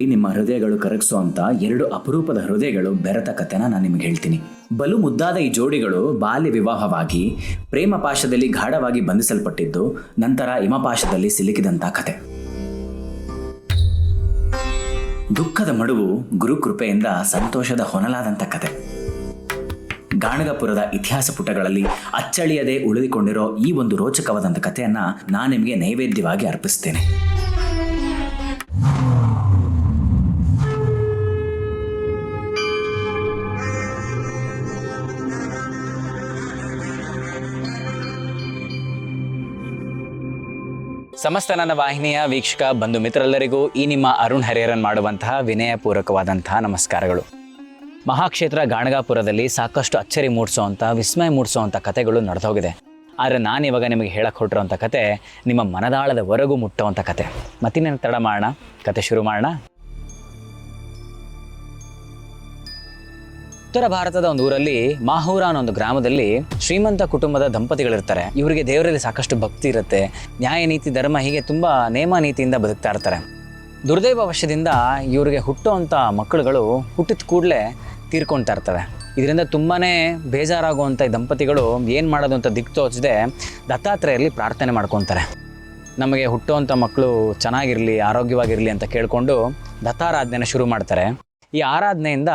ನಿಮ್ಮ ಹೃದಯಗಳು ಕರಗಿಸುವಂತ ಎರಡು ಅಪರೂಪದ ಹೃದಯಗಳು ಬೆರೆತ ಕಥೆನ ನಾನು ನಿಮಗೆ ಹೇಳ್ತೀನಿ. ಬಲು ಮುದ್ದಾದ ಈ ಜೋಡಿಗಳು ಬಾಲ್ಯ ವಿವಾಹವಾಗಿ ಪ್ರೇಮ ಪಾಶದಲ್ಲಿ ಗಾಢವಾಗಿ ಬಂಧಿಸಲ್ಪಟ್ಟಿದ್ದು ನಂತರ ಹಿಮಪಾಶದಲ್ಲಿ ಸಿಲುಕಿದಂಥ ಕತೆ ದುಃಖದ ಮಡುವು ಗುರುಕೃಪೆಯಿಂದ ಸಂತೋಷದ ಹೊನಲಾದಂಥ ಕತೆ ಗಾಣಗಪುರದ ಇತಿಹಾಸ ಪುಟಗಳಲ್ಲಿ ಅಚ್ಚಳಿಯದೆ ಉಳಿದುಕೊಂಡಿರೋ ಈ ಒಂದು ರೋಚಕವಾದಂಥ ಕಥೆಯನ್ನು ನಾನು ನಿಮಗೆ ನೈವೇದ್ಯವಾಗಿ ಅರ್ಪಿಸ್ತೇನೆ. ಸಮಸ್ತ ನನ್ನ ವಾಹಿನಿಯ ವೀಕ್ಷಕ, ಬಂಧು ಮಿತ್ರರೆಲ್ಲರಿಗೂ ಈ ನಿಮ್ಮ ಅರುಣ್ ಹರಿಹರನ್ ಮಾಡುವಂತಹ ವಿನಯಪೂರ್ವಕವಾದಂತಹ ನಮಸ್ಕಾರಗಳು. ಮಹಾಕ್ಷೇತ್ರ ಗಾಣಗಾಪುರದಲ್ಲಿ ಸಾಕಷ್ಟು ಅಚ್ಚರಿ ಮೂಡಿಸುವಂಥ ವಿಸ್ಮಯ ಮೂಡಿಸುವಂಥ ಕಥೆಗಳು ನಡೆದೋಗಿದೆ. ಆದರೆ ನಾನು ಇವಾಗ ನಿಮಗೆ ಹೇಳಕ್ಕೆ ಹೊರಟಿರೋಂಥ ಕತೆ ನಿಮ್ಮ ಮನದಾಳದವರೆಗೂ ಮುಟ್ಟುವಂಥ ಕತೆ. ಮತ್ತಿನ್ನೇನು ತಡ ಮಾಡೋಣ? ಕತೆ ಶುರು ಮಾಡೋಣ? ಉತ್ತರ ಭಾರತದ ಒಂದು ಊರಲ್ಲಿ ಮಾಹೂರ ಅನ್ನೋ ಒಂದು ಗ್ರಾಮದಲ್ಲಿ ಶ್ರೀಮಂತ ಕುಟುಂಬದ ದಂಪತಿಗಳಿರ್ತಾರೆ. ಇವರಿಗೆ ದೇವರಲ್ಲಿ ಸಾಕಷ್ಟು ಭಕ್ತಿ ಇರುತ್ತೆ. ನ್ಯಾಯ ನೀತಿ, ಧರ್ಮ ಹೀಗೆ ತುಂಬ ನೇಮ ನೀತಿಯಿಂದ ಬದುಕ್ತಾ ಇರ್ತಾರೆ. ದುರ್ದೈವ ವಶದಿಂದ ಇವರಿಗೆ ಹುಟ್ಟುವಂಥ ಮಕ್ಕಳುಗಳು ಹುಟ್ಟಿದ ಕೂಡಲೇ ತೀರ್ಕೊಳ್ತಾ ಇರ್ತವೆ. ಇದರಿಂದ ತುಂಬಾ ಬೇಜಾರಾಗುವಂಥ ಈ ದಂಪತಿಗಳು ಏನು ಮಾಡೋದು ಅಂತ ದಿಕ್ಕು ತೋಚದೆ ದತ್ತಾತ್ರೆಯಲ್ಲಿ ಪ್ರಾರ್ಥನೆ ಮಾಡ್ಕೊತಾರೆ. ನಮಗೆ ಹುಟ್ಟುವಂಥ ಮಕ್ಕಳು ಚೆನ್ನಾಗಿರಲಿ, ಆರೋಗ್ಯವಾಗಿರಲಿ ಅಂತ ಕೇಳಿಕೊಂಡು ದತ್ತಾರಾಧನೆ ಶುರು ಮಾಡ್ತಾರೆ. ಈ ಆರಾಧನೆಯಿಂದ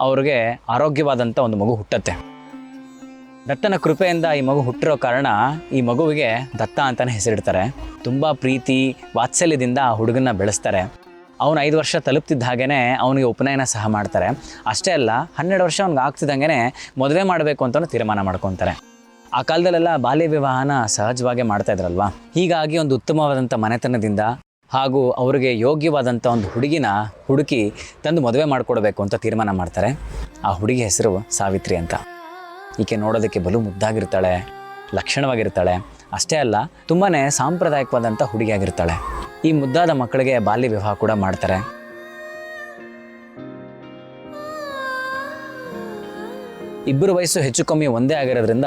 ಅವ್ರಿಗೆ ಆರೋಗ್ಯವಾದಂಥ ಒಂದು ಮಗು ಹುಟ್ಟತ್ತೆ. ದತ್ತನ ಕೃಪೆಯಿಂದ ಈ ಮಗು ಹುಟ್ಟಿರೋ ಕಾರಣ ಈ ಮಗುವಿಗೆ ದತ್ತ ಅಂತಲೇ ಹೆಸರಿಡ್ತಾರೆ. ತುಂಬ ಪ್ರೀತಿ, ವಾತ್ಸಲ್ಯದಿಂದ ಆ ಹುಡುಗನ್ನ ಬೆಳೆಸ್ತಾರೆ. ಅವನು ಐದು ವರ್ಷ ತಲುಪ್ತಿದ್ದ ಹಾಗೇ ಅವನಿಗೆ ಉಪನಯನ ಸಹ ಮಾಡ್ತಾರೆ. ಅಷ್ಟೇ ಅಲ್ಲ, ಹನ್ನೆರಡು ವರ್ಷ ಅವ್ನಿಗೆ ಆಗ್ತಿದ್ದಂಗೆ ಮದುವೆ ಮಾಡಬೇಕು ಅಂತಲೂ ತೀರ್ಮಾನ ಮಾಡ್ಕೊತಾರೆ. ಆ ಕಾಲದಲ್ಲೆಲ್ಲ ಬಾಲ್ಯ ವಿವಾಹನ ಸಹಜವಾಗಿ ಮಾಡ್ತಾ ಇದ್ರಲ್ವಾ? ಹೀಗಾಗಿ ಒಂದು ಉತ್ತಮವಾದಂಥ ಮನೆತನದಿಂದ ಹಾಗೂ ಅವರಿಗೆ ಯೋಗ್ಯವಾದಂಥ ಒಂದು ಹುಡುಗಿನ ಹುಡುಕಿ ತಂದು ಮದುವೆ ಮಾಡಿಕೊಡ್ಬೇಕು ಅಂತ ತೀರ್ಮಾನ ಮಾಡ್ತಾರೆ. ಆ ಹುಡುಗಿ ಹೆಸರು ಸಾವಿತ್ರಿ ಅಂತ. ಈಕೆ ನೋಡೋದಕ್ಕೆ ಬಲು ಮುದ್ದಾಗಿರ್ತಾಳೆ ಲಕ್ಷಣವಾಗಿರ್ತಾಳೆ. ಅಷ್ಟೇ ಅಲ್ಲ ತುಂಬಾ ಸಾಂಪ್ರದಾಯಿಕವಾದಂಥ ಹುಡುಗಿಯಾಗಿರ್ತಾಳೆ. ಈ ಮುದ್ದಾದ ಮಕ್ಕಳಿಗೆ ಬಾಲ್ಯ ವಿವಾಹ ಕೂಡ ಮಾಡ್ತಾರೆ. ಇಬ್ಬರು ವಯಸ್ಸು ಹೆಚ್ಚು ಕಮ್ಮಿ ಒಂದೇ ಆಗಿರೋದ್ರಿಂದ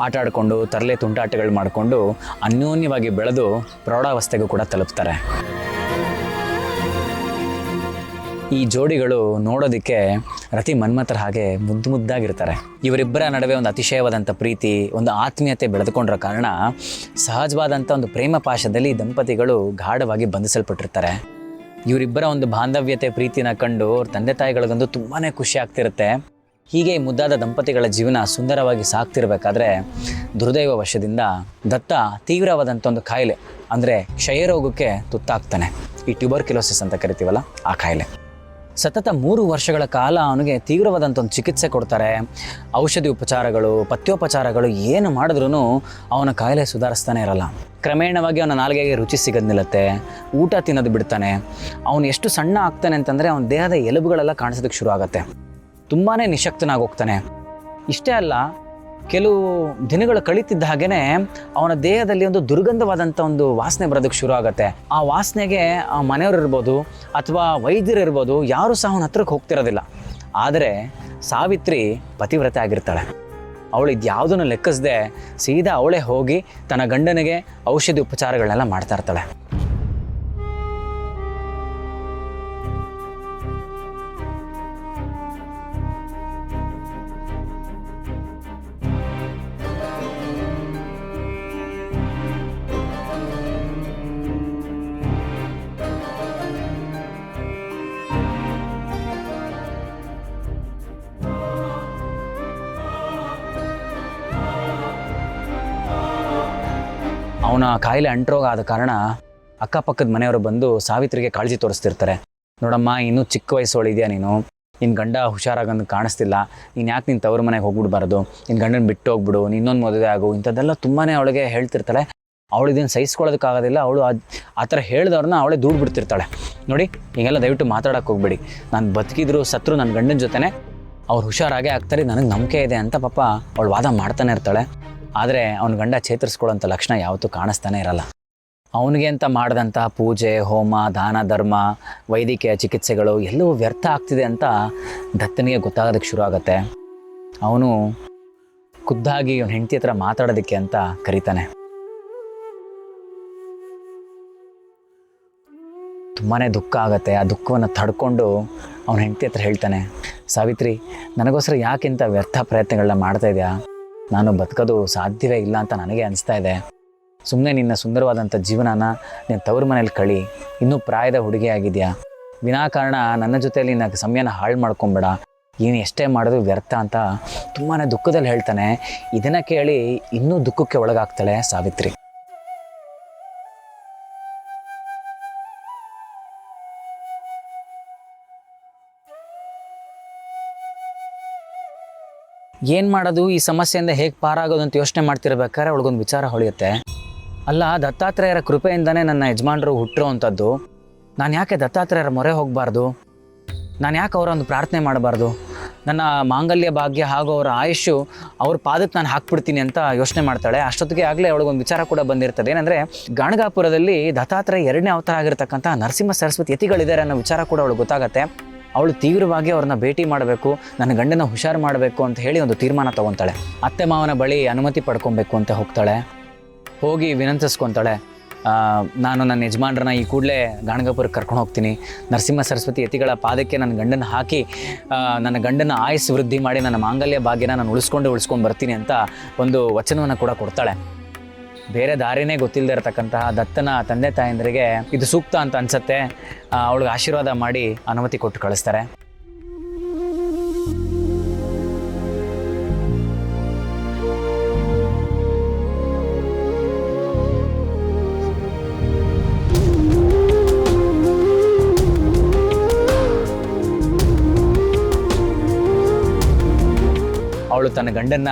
ಆಟ ಆಡಿಕೊಂಡು, ತರಲೆ ತುಂಟಾಟಗಳು ಮಾಡಿಕೊಂಡು, ಅನ್ಯೋನ್ಯವಾಗಿ ಬೆಳೆದು ಪ್ರೌಢಾವಸ್ಥೆಗೂ ಕೂಡ ತಲುಪ್ತಾರೆ. ಈ ಜೋಡಿಗಳು ನೋಡೋದಕ್ಕೆ ರತಿ ಮನ್ಮಥರ ಹಾಗೆ ಮುದ್ದು ಮುದ್ದಾಗಿರ್ತಾರೆ. ಇವರಿಬ್ಬರ ನಡುವೆ ಒಂದು ಅತಿಶಯವಾದಂಥ ಪ್ರೀತಿ, ಒಂದು ಆತ್ಮೀಯತೆ ಬೆಳೆದುಕೊಂಡಿರೋ ಕಾರಣ ಸಹಜವಾದಂಥ ಒಂದು ಪ್ರೇಮ ಪಾಶದಲ್ಲಿ ದಂಪತಿಗಳು ಗಾಢವಾಗಿ ಬಂಧಿಸಲ್ಪಟ್ಟಿರ್ತಾರೆ. ಇವರಿಬ್ಬರ ಒಂದು ಬಾಂಧವ್ಯತೆ, ಪ್ರೀತಿನ ಕಂಡು ಅವ್ರ ತಂದೆ ತಾಯಿಗಳಿಗಂತೂ ತುಂಬಾ ಖುಷಿ ಆಗ್ತಿರುತ್ತೆ. ಹೀಗೆ ಮುದ್ದಾದ ದಂಪತಿಗಳ ಜೀವನ ಸುಂದರವಾಗಿ ಸಾಕ್ತಿರ್ಬೇಕಾದ್ರೆ ದುರ್ದೈವ ವಶದಿಂದ ದತ್ತ ತೀವ್ರವಾದಂಥ ಒಂದು ಕಾಯಿಲೆ ಅಂದರೆ ಕ್ಷಯರೋಗಕ್ಕೆ ತುತ್ತಾಗ್ತಾನೆ. ಈ ಟ್ಯೂಬರ್ಕ್ಯುಲೋಸಿಸ್ ಅಂತ ಕರಿತೀವಲ್ಲ, ಆ ಕಾಯಿಲೆ ಸತತ ಮೂರು ವರ್ಷಗಳ ಕಾಲ ಅವನಿಗೆ ತೀವ್ರವಾದಂಥ ಒಂದು ಚಿಕಿತ್ಸೆ ಕೊಡ್ತಾರೆ. ಔಷಧಿ ಉಪಚಾರಗಳು, ಪಥ್ಯೋಪಚಾರಗಳು ಏನು ಮಾಡಿದ್ರೂ ಅವನ ಕಾಯಿಲೆ ಸುಧಾರಿಸ್ತಾನೆ ಇರಲ್ಲ. ಕ್ರಮೇಣವಾಗಿ ಅವನ ನಾಲ್ಗೆಗೆ ರುಚಿ ಸಿಗೋದು ನಿಲ್ಲತ್ತೆ, ಊಟ ತಿನ್ನೋದು ಬಿಡ್ತಾನೆ. ಅವನು ಎಷ್ಟು ಸಣ್ಣ ಆಗ್ತಾನೆ ಅಂತಂದರೆ ಅವನ ದೇಹದ ಎಲುಬುಗಳೆಲ್ಲ ಕಾಣಿಸೋದಕ್ಕೆ ಶುರು ಆಗುತ್ತೆ ತುಂಬಾ ನಿಶಕ್ತನಾಗಿ ಹೋಗ್ತಾನೆ. ಇಷ್ಟೇ ಅಲ್ಲ, ಕೆಲವು ದಿನಗಳು ಕಳೀತಿದ್ದ ಹಾಗೆಯೇ ಅವನ ದೇಹದಲ್ಲಿ ಒಂದು ದುರ್ಗಂಧವಾದಂಥ ಒಂದು ವಾಸನೆ ಬರೋದಕ್ಕೆ ಶುರು ಆಗುತ್ತೆ. ಆ ವಾಸನೆಗೆ ಆ ಮನೆಯವರು ಇರ್ಬೋದು, ಅಥವಾ ವೈದ್ಯರು ಇರ್ಬೋದು, ಯಾರೂ ಸಹ ಅವನ ಹತ್ರಕ್ಕೆ ಹೋಗ್ತಿರೋದಿಲ್ಲ. ಆದರೆ ಸಾವಿತ್ರಿ ಪತಿವ್ರತೆ ಆಗಿರ್ತಾಳೆ. ಅವಳು ಇದ್ಯಾವುದನ್ನು ಲೆಕ್ಕಿಸದೆ ಸೀದಾ ಅವಳೇ ಹೋಗಿ ತನ್ನ ಗಂಡನಿಗೆ ಔಷಧಿ ಉಪಚಾರಗಳನ್ನೆಲ್ಲ ಮಾಡ್ತಾ ಇರ್ತಾಳೆ. ಅವನ ಕಾಯಿಲೆ ಅಂಟ್ರೋಗ ಆದ ಕಾರಣ ಅಕ್ಕಪಕ್ಕದ ಮನೆಯವರು ಬಂದು ಸಾವಿತ್ರಿಗೆ ಕಾಳಜಿ ತೋರಿಸ್ತಿರ್ತಾರೆ. ನೋಡಮ್ಮ, ಇನ್ನೂ ಚಿಕ್ಕ ವಯಸ್ಸೊಳಿದ್ಯಾ ನೀನು? ನಿನ್ನ ಗಂಡ ಹುಷಾರಾಗಂದು ಕಾಣಿಸ್ತಿಲ್ಲ. ನೀನು ಯಾಕೆ ನಿನ್ನ ತವ್ರ ಮನೆಗೆ ಹೋಗ್ಬಿಡ್ಬಾರ್ದು? ನಿನ್ನ ಗಂಡನ ಬಿಟ್ಟು ಹೋಗ್ಬಿಡು ಇನ್ನೊಂದು ಮದುವೆ ಆಗು, ಇಂಥದ್ದೆಲ್ಲ ತುಂಬಾ ಅವಳಿಗೆ ಹೇಳ್ತಿರ್ತಾಳೆ. ಅವಳು ಇದನ್ನು ಸಹಿಸ್ಕೊಳ್ಳೋದಕ್ಕಾಗೋದಿಲ್ಲ ಅವಳು ಆ ಥರ ಹೇಳಿದವ್ರನ್ನ ಅವಳೇ ದೂಡ್ ಬಿಡ್ತಿರ್ತಾಳೆ. ನೋಡಿ ಹೀಗೆಲ್ಲ ದಯವಿಟ್ಟು ಮಾತಾಡೋಕೆ ಹೋಗ್ಬೇಡಿ. ನಾನು ಬದುಕಿದ್ರು ಸತ್ರು ನನ್ನ ಗಂಡನ ಜೊತೆನೇ, ಅವ್ರು ಹುಷಾರಾಗೇ ಆಗ್ತಾರೆ, ನನಗೆ ನಂಬಿಕೆ ಇದೆ ಅಂತ ಪಾಪ ಅವಳು ವಾದ ಮಾಡ್ತಾನೆ ಇರ್ತಾಳೆ. ಆದರೆ ಅವನ ಗಂಡ ಚೇತರಿಸ್ಕೊಳ್ಳೋಂಥ ಲಕ್ಷಣ ಯಾವತ್ತೂ ಕಾಣಿಸ್ತಾನೆ ಇರಲ್ಲ. ಅವನಿಗೆ ಅಂತ ಮಾಡಿದಂಥ ಪೂಜೆ, ಹೋಮ, ದಾನ, ಧರ್ಮ, ವೈದ್ಯಕೀಯ ಚಿಕಿತ್ಸೆಗಳು ಎಲ್ಲವೂ ವ್ಯರ್ಥ ಆಗ್ತಿದೆ ಅಂತ ದತ್ತನಿಗೆ ಗೊತ್ತಾಗೋದಕ್ಕೆ ಶುರು ಆಗುತ್ತೆ. ಅವನು ಖುದ್ದಾಗಿ ಅವನ ಹೆಂಡತಿ ಹತ್ರ ಮಾತಾಡೋದಕ್ಕೆ ಅಂತ ಕರೀತಾನೆ. ತುಂಬಾ ದುಃಖ ಆಗುತ್ತೆ. ಆ ದುಃಖವನ್ನು ತಡ್ಕೊಂಡು ಅವನ ಹೆಂಡತಿ ಹತ್ರ ಹೇಳ್ತಾನೆ, ಸಾವಿತ್ರಿ, ನನಗೋಸ್ಕರ ಯಾಕೆಂತ ವ್ಯರ್ಥ ಪ್ರಯತ್ನಗಳನ್ನ ಮಾಡ್ತಾ ಇದೆಯಾ? ನಾನು ಬದುಕೋದು ಸಾಧ್ಯವೇ ಇಲ್ಲ ಅಂತ ನನಗೆ ಅನಿಸ್ತಾ ಇದೆ. ಸುಮ್ಮನೆ ನಿನ್ನ ಸುಂದರವಾದಂಥ ಜೀವನನ ನೀನು ತವ್ರ ಮನೇಲಿ ಕಳಿ. ಇನ್ನೂ ಪ್ರಾಯದ ಹುಡುಗಿ ಆಗಿದೆಯಾ? ವಿನಾಕಾರಣ ನನ್ನ ಜೊತೆಯಲ್ಲಿ ನಿನ್ನ ಸಮಯನ ಹಾಳು ಮಾಡ್ಕೊಂಬೇಡ. ಏನು ಎಷ್ಟೇ ಮಾಡೋದು ವ್ಯರ್ಥ ಅಂತ ತುಂಬಾ ದುಃಖದಲ್ಲಿ ಹೇಳ್ತಾನೆ. ಇದನ್ನು ಕೇಳಿ ಇನ್ನೂ ದುಃಖಕ್ಕೆ ಒಳಗಾಗ್ತಾಳೆ ಸಾವಿತ್ರಿ. ಏನು ಮಾಡೋದು? ಈ ಸಮಸ್ಯೆಯಿಂದ ಹೇಗೆ ಪಾರಾಗೋದು ಅಂತ ಯೋಚನೆ ಮಾಡ್ತಿರ್ಬೇಕಾದ್ರೆ ಅವಳಿಗೊಂದು ವಿಚಾರ ಹೊಳೆಯುತ್ತೆ. ಅಲ್ಲ, ದತ್ತಾತ್ರೇಯರ ಕೃಪೆಯಿಂದನೇ ನನ್ನ ಯಜಮಾನರು ಹುಟ್ಟಿರೋ ಅಂಥದ್ದು ನಾನು ಯಾಕೆ ದತ್ತಾತ್ರೇಯರ ಮೊರೆ ಹೋಗಬಾರ್ದು? ನಾನು ಯಾಕೆ ಅವರ ಒಂದು ಪ್ರಾರ್ಥನೆ ಮಾಡಬಾರ್ದು? ನನ್ನ ಮಾಂಗಲ್ಯ ಭಾಗ್ಯ ಹಾಗೂ ಅವರ ಆಯುಷು ಅವ್ರ ಪಾದಕ್ಕೆ ನಾನು ಹಾಕ್ಬಿಡ್ತೀನಿ ಅಂತ ಯೋಚನೆ ಮಾಡ್ತಾಳೆ. ಅಷ್ಟೊತ್ತಿಗೆ ಆಗಲೇ ಅವಳಿಗೊಂದು ವಿಚಾರ ಕೂಡ ಬಂದಿರ್ತದೆ. ಏನಂದರೆ, ಗಾಣಗಾಪುರದಲ್ಲಿ ದತ್ತಾತ್ರೇಯ ಎರಡನೇ ಅವತಾರ ಆಗಿರ್ತಕ್ಕಂಥ ನರಸಿಂಹ ಸರಸ್ವತಿ ಯತಿಗಳಿದ್ದಾರೆ ಅನ್ನೋ ವಿಚಾರ ಕೂಡ ಅವಳು ಗೊತ್ತಾಗತ್ತೆ. ಅವಳು ತೀವ್ರವಾಗಿ ಅವ್ರನ್ನ ಭೇಟಿ ಮಾಡಬೇಕು, ನನ್ನ ಗಂಡನ ಹುಷಾರು ಮಾಡಬೇಕು ಅಂತ ಹೇಳಿ ಒಂದು ತೀರ್ಮಾನ ತಗೊತಾಳೆ. ಅತ್ತೆ ಮಾವನ ಬಳಿ ಅನುಮತಿ ಪಡ್ಕೊಬೇಕು ಅಂತ ಹೋಗ್ತಾಳೆ. ಹೋಗಿ ವಿನಂತಿಸ್ಕೊತಾಳೆ ನಾನು ನನ್ನ ಯಜಮಾನ್ರನ್ನ ಈ ಕೂಡಲೇ ಗಾಣಗಾಪುರಕ್ಕೆ ಕರ್ಕೊಂಡು ಹೋಗ್ತೀನಿ. ನರಸಿಂಹ ಸರಸ್ವತಿ ಯತಿಗಳ ಪಾದಕ್ಕೆ ನನ್ನ ಗಂಡನ ಹಾಕಿ ನನ್ನ ಗಂಡನ ಆಯಸ್ಸು ವೃದ್ಧಿ ಮಾಡಿ, ನನ್ನ ಮಾಂಗಲ್ಯ ಭಾಗ್ಯನ ನಾನು ಉಳಿಸ್ಕೊಂಡು ಉಳಿಸ್ಕೊಂಡು ಬರ್ತೀನಿ ಅಂತ ಒಂದು ವಚನವನ್ನು ಕೂಡ ಕೊಡ್ತಾಳೆ. ಬೇರೆ ದಾರಿನೇ ಗೊತ್ತಿಲ್ಲದೆ ಇರತಕ್ಕಂತಹ ದತ್ತನ ತಂದೆ ತಾಯಂದ್ರಿಗೆ ಇದು ಸೂಕ್ತ ಅಂತ ಅನ್ಸತ್ತೆ. ಅವಳಿಗೆ ಆಶೀರ್ವಾದ ಮಾಡಿ ಅನುಮತಿ ಕೊಟ್ಟು ಕಳಿಸ್ತಾರೆ. ಅವಳು ತನ್ನ ಗಂಡನ್ನ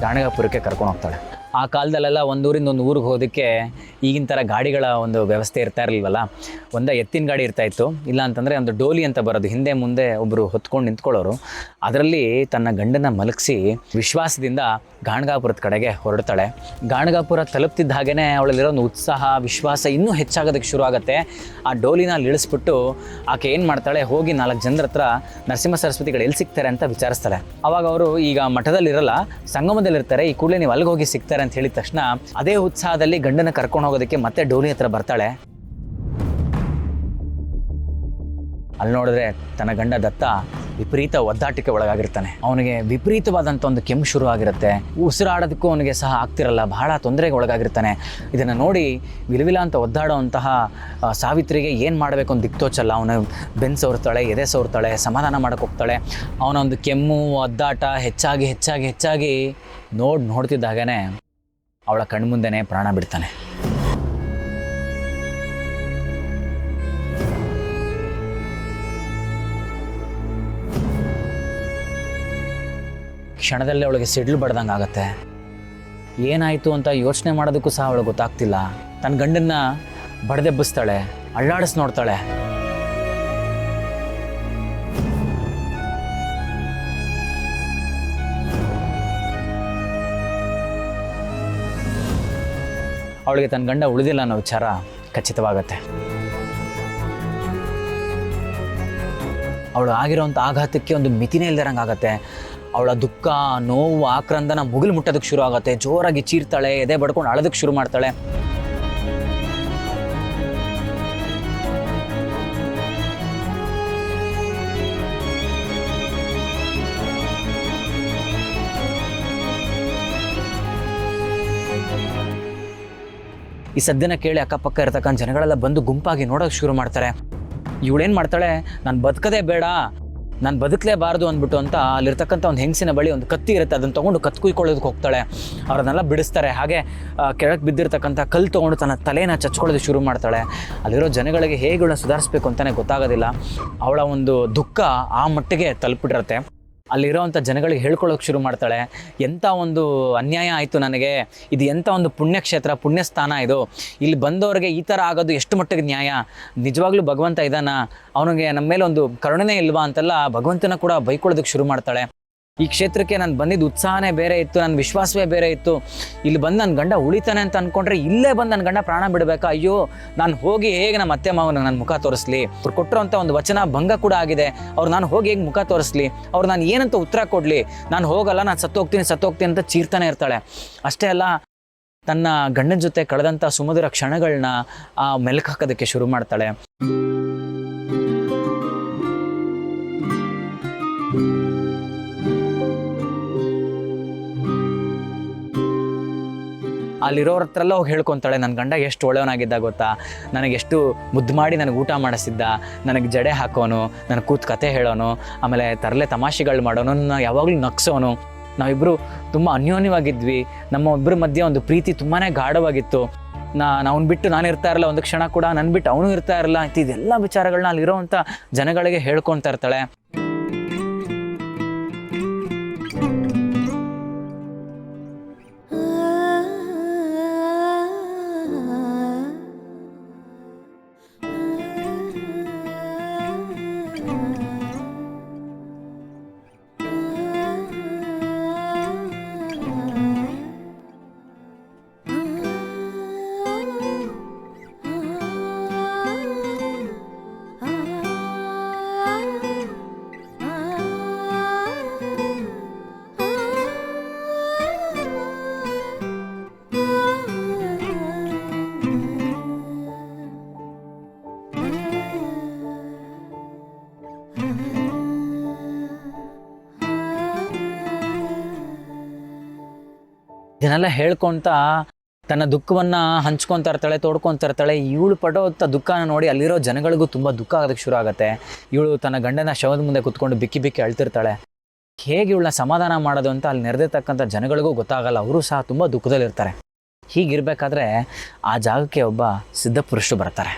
ಗಾಣಗಾಪುರಕ್ಕೆ ಕರ್ಕೊಂಡು ಹೋಗ್ತಾಳೆ. ಆ ಕಾಲದಲ್ಲೆಲ್ಲ ಒಂದು ಊರಿಂದ ಒಂದು ಊರಿಗೆ ಹೋಗೋದಕ್ಕೆ ಈಗಿನ ಥರ ಗಾಡಿಗಳ ಒಂದು ವ್ಯವಸ್ಥೆ ಇರ್ತಾ ಇರಲಿಲ್ವಲ್ಲ? ಒಂದು ಎತ್ತಿನ ಗಾಡಿ ಇರ್ತಾ ಇತ್ತು. ಇಲ್ಲ ಅಂತಂದರೆ ಒಂದು ಡೋಲಿ ಅಂತ ಬರೋದು. ಹಿಂದೆ ಮುಂದೆ ಒಬ್ಬರು ಹೊತ್ಕೊಂಡು ನಿಂತ್ಕೊಳ್ಳೋರು. ಅದರಲ್ಲಿ ತನ್ನ ಗಂಡನ ಮಲಗಿಸಿ ವಿಶ್ವಾಸದಿಂದ ಗಾಣಗಾಪುರದ ಕಡೆಗೆ ಹೊರಡ್ತಾಳೆ. ಗಾಣಗಾಪುರ ತಲುಪ್ತಿದ್ದ ಹಾಗೇ ಅವಳಲ್ಲಿರೋ ಒಂದು ಉತ್ಸಾಹ, ವಿಶ್ವಾಸ ಇನ್ನೂ ಹೆಚ್ಚಾಗೋದಕ್ಕೆ ಶುರು ಆಗುತ್ತೆ. ಆ ಡೋಲಿನ ಇಳಿಸ್ಬಿಟ್ಟು ಆಕೆ ಏನು ಮಾಡ್ತಾಳೆ? ಹೋಗಿ ನಾಲ್ಕು ಜನರ ಹತ್ರ ನರಸಿಂಹ ಸರಸ್ವತಿಗಳು ಎಲ್ಲಿ ಸಿಗ್ತಾರೆ ಅಂತ ವಿಚಾರಿಸ್ತಾಳೆ. ಅವಾಗ ಅವರು ಈಗ ಮಠದಲ್ಲಿರಲ್ಲ, ಸಂಗಮದಲ್ಲಿರ್ತಾರೆ. ಈ ಕೂಡಲೇ ನೀವು ಅಲ್ಲಿಗೆ ಹೋಗಿ ಸಿಗ್ತಾರೆ ಅಂತ ಹೇಳಿದ ತಕ್ಷಣ ಅದೇ ಉತ್ಸಾಹದಲ್ಲಿ ಗಂಡನ ಕರ್ಕೊಂಡು ಹೋಗೋದಕ್ಕೆ ಮತ್ತೆ ಡೋಲಿ ಹತ್ರ ಬರ್ತಾಳೆ. ಅಲ್ಲಿ ನೋಡಿದ್ರೆ ತನ್ನ ಗಂಡ ದತ್ತ ವಿಪರೀತ ಒದ್ದಾಟಕ್ಕೆ ಒಳಗಾಗಿರ್ತಾನೆ. ಅವನಿಗೆ ವಿಪರೀತವಾದಂಥ ಒಂದು ಕೆಮ್ಮು ಶುರು ಆಗಿರುತ್ತೆ. ಉಸಿರಾಡೋದಕ್ಕೂ ಅವನಿಗೆ ಸಹ ಆಗ್ತಿರಲ್ಲ, ಬಹಳ ತೊಂದರೆಗೆ ಒಳಗಾಗಿರ್ತಾನೆ. ಇದನ್ನು ನೋಡಿ ವಿಲವಿಲ ಅಂತ ಒದ್ದಾಡುವಂತಹ ಸಾವಿತ್ರಿಗೆ ಏನು ಮಾಡಬೇಕು ಅಂತ ದಿಕ್ತೋಚಲ್ಲ. ಅವನು ಬೆನ್ನು ಸೋರ್ತಾಳೆ, ಎದೆ ಸೋರ್ತಾಳೆ, ಸಮಾಧಾನ ಮಾಡಕ್ಕೆ ಹೋಗ್ತಾಳೆ. ಅವನ ಒಂದು ಕೆಮ್ಮು, ಒದ್ದಾಟ ಹೆಚ್ಚಾಗಿ ಹೆಚ್ಚಾಗಿ ಹೆಚ್ಚಾಗಿ ನೋಡಿ ನೋಡ್ತಿದ್ದಾಗನೇ ಅವಳ ಕಣ್ಮುಂದೆನೇ ಪ್ರಾಣ ಬಿಡ್ತಾನೆ. ಕ್ಷಣದಲ್ಲೇ ಅವಳಿಗೆ ಸಿಡ್ಲು ಬಡ್ದಂಗೆ ಆಗತ್ತೆ. ಏನಾಯಿತು ಅಂತ ಯೋಚನೆ ಮಾಡೋದಕ್ಕೂ ಸಹ ಅವಳಿಗೆ ಗೊತ್ತಾಗ್ತಿಲ್ಲ. ತನ್ನ ಗಂಡನ್ನ ಬಡದೆಬ್ಬಿಸ್ತಾಳೆ ಅಳ್ಳಾಡಿಸ್ ನೋಡ್ತಾಳೆ. ಅವಳಿಗೆ ತನ್ನ ಗಂಡ ಉಳಿದಿಲ್ಲ ಅನ್ನೋ ವಿಚಾರ ಖಚಿತವಾಗತ್ತೆ. ಅವಳು ಆಗಿರೋಂಥ ಆಘಾತಕ್ಕೆ ಒಂದು ಮಿತಿನೇ ಇಲ್ದಿರಂಗೆ ಆಗತ್ತೆ. ಅವಳ ದುಃಖ, ನೋವು, ಆಕ್ರಂದನ ಮುಗಿಲು ಮುಟ್ಟೋದಕ್ಕೆ ಶುರು ಆಗುತ್ತೆ. ಜೋರಾಗಿ ಚೀರ್ತಾಳೆ, ಎದೆ ಬಡ್ಕೊಂಡು ಅಳೋದಕ್ಕೆ ಶುರು ಮಾಡ್ತಾಳೆ. ಈ ಸದ್ಯನ ಕೇಳಿ ಅಕ್ಕಪಕ್ಕ ಇರ್ತಕ್ಕಂಥ ಜನಗಳೆಲ್ಲ ಬಂದು ಗುಂಪಾಗಿ ನೋಡೋಕೆ ಶುರು ಮಾಡ್ತಾರೆ. ಇವಳೇನು ಮಾಡ್ತಾಳೆ? ನಾನು ಬದುಕದೇ ಬೇಡ. ನಾನು ಬದುಕಲೇಬಾರ್ದು ಅಂದ್ಬಿಟ್ಟು ಅಂತ ಅಲ್ಲಿರ್ತಕ್ಕಂಥ ಒಂದು ಹೆಂಗಸಿನ ಬಳಿ ಒಂದು ಕತ್ತಿ ಇರುತ್ತೆ ಅದನ್ನು ತೊಗೊಂಡು ಕತ್ ಕುಯ್ಕೊಳ್ಳೋದಕ್ಕೆ ಹೋಗ್ತಾಳೆ. ಅವ್ರನ್ನೆಲ್ಲ ಬಿಡಿಸ್ತಾರೆ. ಹಾಗೆ ಕೆಳಗೆ ಬಿದ್ದಿರ್ತಕ್ಕಂಥ ಕಲ್ಲು ತೊಗೊಂಡು ತನ್ನ ತಲೆನ ಚಚ್ಕೊಳ್ಳೋದು ಶುರು ಮಾಡ್ತಾಳೆ. ಅಲ್ಲಿರೋ ಜನಗಳಿಗೆ ಹೇಗೆ ಸುಧಾರಿಸ್ಬೇಕು ಅಂತಲೇ ಗೊತ್ತಾಗೋದಿಲ್ಲ. ಅವಳ ಒಂದು ದುಃಖ ಆ ಮಟ್ಟಿಗೆ ತಲುಪಿಟ್ಟಿರುತ್ತೆ ಅಲ್ಲಿರೋವಂಥ ಜನಗಳಿಗೆ ಹೇಳ್ಕೊಳ್ಳೋಕೆ ಶುರು ಮಾಡ್ತಾಳೆ. ಎಂಥ ಒಂದು ಅನ್ಯಾಯ ಆಯಿತು ನನಗೆ. ಇದು ಎಂಥ ಒಂದು ಪುಣ್ಯಕ್ಷೇತ್ರ, ಪುಣ್ಯಸ್ಥಾನ ಇದು. ಇಲ್ಲಿ ಬಂದವರಿಗೆ ಈ ಥರ ಆಗೋದು ಎಷ್ಟು ಮಟ್ಟಿಗೆ ನ್ಯಾಯ? ನಿಜವಾಗ್ಲೂ ಭಗವಂತ ಇದ್ದಾನ? ಅವನಿಗೆ ನಮ್ಮ ಮೇಲೆ ಒಂದು ಕರುಣೆನೇ ಇಲ್ವಾ ಅಂತೆಲ್ಲ ಭಗವಂತನ ಕೂಡ ಬೈಕೊಳ್ಳೋದಕ್ಕೆ ಶುರು ಮಾಡ್ತಾಳೆ. ಈ ಕ್ಷೇತ್ರಕ್ಕೆ ನಾನು ಬಂದಿದ್ದು ಉತ್ಸಾಹನೇ ಬೇರೆ ಇತ್ತು ನನ್ನ ವಿಶ್ವಾಸವೇ ಬೇರೆ ಇತ್ತು. ಇಲ್ಲಿ ಬಂದು ನನ್ನ ಗಂಡ ಉಳಿತಾನೆ ಅಂತ ಅಂದ್ಕೊಂಡ್ರೆ ಇಲ್ಲೇ ಬಂದು ನನ್ನ ಗಂಡ ಪ್ರಾಣ ಬಿಡಬೇಕಾ? ಅಯ್ಯೋ, ನಾನು ಹೋಗಿ ಹೇಗೆ ನಮ್ಮ ಅತ್ತೆ ಮಾವನ ನನ್ನ ಮುಖ ತೋರಿಸ್ಲಿ? ಅವ್ರು ಕೊಟ್ಟಿರೋಂಥ ಒಂದು ವಚನ ಭಂಗ ಕೂಡ ಆಗಿದೆ. ಅವ್ರು ನಾನು ಹೋಗಿ ಹೇಗೆ ಮುಖ ತೋರಿಸ್ಲಿ? ಅವ್ರು ನಾನು ಏನಂತ ಉತ್ತರ ಕೊಡಲಿ? ನಾನು ಹೋಗಲ್ಲ, ನಾನು ಸತ್ತೋಗ್ತೀನಿ ಸತ್ತೋಗ್ತೀನಿ ಅಂತ ಚೀರ್ತಾನೆ ಇರ್ತಾಳೆ. ಅಷ್ಟೇ ಅಲ್ಲ, ತನ್ನ ಗಂಡನ ಜೊತೆ ಕಳೆದಂಥ ಸುಮಧುರ ಕ್ಷಣಗಳನ್ನ ಆ ಮೆಲುಕು ಹಾಕೋದಕ್ಕೆ ಶುರು ಮಾಡ್ತಾಳೆ. ಅಲ್ಲಿರೋರ ಹತ್ರ ಎಲ್ಲ ಹೋಗಿ ಹೇಳ್ಕೊತಾಳೆ ನನ್ನ ಗಂಡ ಎಷ್ಟು ಒಳ್ಳೆಯವನಾಗಿದ್ದ ಗೊತ್ತಾ? ನನಗೆ ಎಷ್ಟು ಮುದ್ದು ಮಾಡಿ ನನಗೆ ಊಟ ಮಾಡಿಸಿದ್ದ. ನನಗೆ ಜಡೆ ಹಾಕೋನು ನನಗೆ ಕೂತ್ ಕತೆ ಹೇಳೋನು, ಆಮೇಲೆ ತರಲೆ ತಮಾಷೆಗಳು ಮಾಡೋನು ನನ್ನ ಯಾವಾಗಲೂ ನಗ್ಸೋನು. ನಾವಿಬ್ಬರು ತುಂಬ ಅನ್ಯೋನ್ಯವಾಗಿದ್ವಿ. ನಮ್ಮ ಇಬ್ಬರ ಮಧ್ಯೆ ಒಂದು ಪ್ರೀತಿ ತುಂಬಾ ಗಾಢವಾಗಿತ್ತು. ನಾ ಅವ್ನು ಬಿಟ್ಟು ನಾನು ಇರ್ತಾ ಇರಲ್ಲ ಒಂದು ಕ್ಷಣ ಕೂಡ ನನ್ನ ಬಿಟ್ಟು ಅವನು ಇರ್ತಾ ಇರಲ್ಲ ಇದೆಲ್ಲ ವಿಚಾರಗಳನ್ನ ಅಲ್ಲಿರೋವಂಥ ಜನಗಳಿಗೆ ಹೇಳ್ಕೊತಾ ಇರ್ತಾಳೆ. ಇದನ್ನೆಲ್ಲ ಹೇಳ್ಕೊತ ತನ್ನ ದುಃಖವನ್ನು ಹಂಚ್ಕೊಂತ ಇರ್ತಾಳೆ, ತೋಡ್ಕೊತಾ ಇರ್ತಾಳೆ. ಇವಳು ಪಡೋಂಥ ದುಃಖನ ನೋಡಿ ಅಲ್ಲಿರೋ ಜನಗಳಿಗೂ ತುಂಬ ದುಃಖ ಆಗೋದಕ್ಕೆ ಶುರು ಆಗುತ್ತೆ. ಇವಳು ತನ್ನ ಗಂಡನ ಶವದ ಮುಂದೆ ಕುತ್ಕೊಂಡು ಬಿಕ್ಕಿ ಬಿಕ್ಕಿ ಅಳ್ತಿರ್ತಾಳೆ. ಹೇಗೆ ಇವಳನ್ನ ಸಮಾಧಾನ ಮಾಡೋದು ಅಂತ ಅಲ್ಲಿ ನೆರೆದಿರ್ತಕ್ಕಂಥ ಜನಗಳಿಗೂ ಗೊತ್ತಾಗಲ್ಲ. ಅವರು ಸಹ ತುಂಬ ದುಃಖದಲ್ಲಿರ್ತಾರೆ ಹೀಗಿರಬೇಕಾದ್ರೆ ಆ ಜಾಗಕ್ಕೆ ಒಬ್ಬ ಸಿದ್ಧ ಪುರುಷರು ಬರ್ತಾರೆ.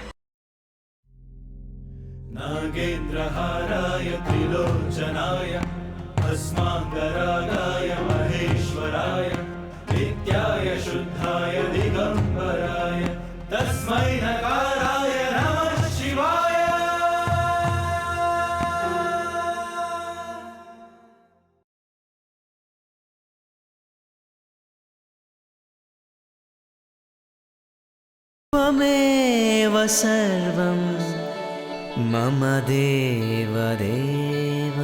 ನಾಗೇಂದ್ರಹಾರಾಯ ತ್ರಿಲೋಚನಾಯ तस्मै नकाराय नमः शिवाय त्वमेव सर्वं मम देवदेव